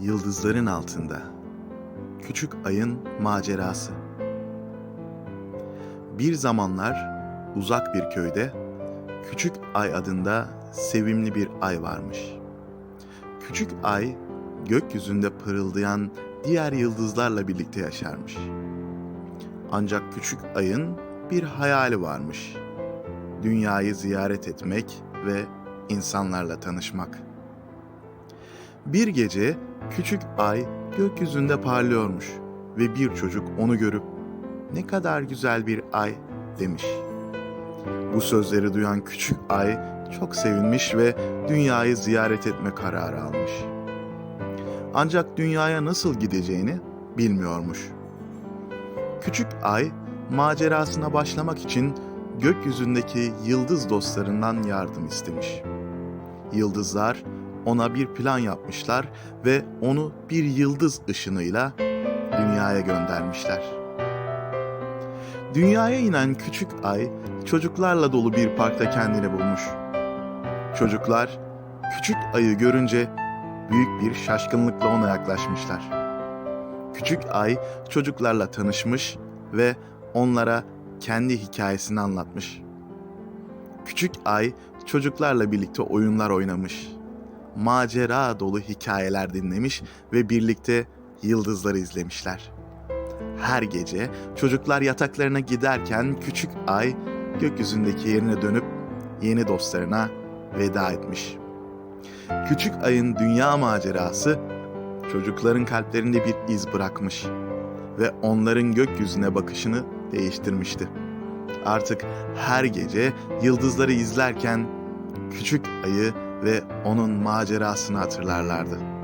Yıldızların altında Küçük Ayın macerası. Bir zamanlar uzak bir köyde Küçük Ay adında sevimli bir ay varmış. Küçük Ay gökyüzünde pırıldayan diğer yıldızlarla birlikte yaşarmış. Ancak Küçük Ay'ın bir hayali varmış. Dünyayı ziyaret etmek ve insanlarla tanışmak. Bir gece küçük ay gökyüzünde parlıyormuş ve bir çocuk onu görüp ne kadar güzel bir ay demiş. Bu sözleri duyan küçük ay çok sevinmiş ve dünyayı ziyaret etme kararı almış. Ancak dünyaya nasıl gideceğini bilmiyormuş. Küçük ay macerasına başlamak için gökyüzündeki yıldız dostlarından yardım istemiş. Yıldızlar ona bir plan yapmışlar ve onu bir yıldız ışınıyla dünyaya göndermişler. Dünyaya inen küçük ay çocuklarla dolu bir parkta kendini bulmuş. Çocuklar küçük ayı görünce büyük bir şaşkınlıkla ona yaklaşmışlar. Küçük ay çocuklarla tanışmış ve onlara kendi hikayesini anlatmış. Küçük ay çocuklarla birlikte oyunlar oynamış. Macera dolu hikayeler dinlemiş ve birlikte yıldızları izlemişler. Her gece çocuklar yataklarına giderken küçük ay gökyüzündeki yerine dönüp yeni dostlarına veda etmiş. Küçük ayın dünya macerası çocukların kalplerinde bir iz bırakmış ve onların gökyüzüne bakışını değiştirmişti. Artık her gece yıldızları izlerken küçük ayı ve onun macerasını hatırlarlardı.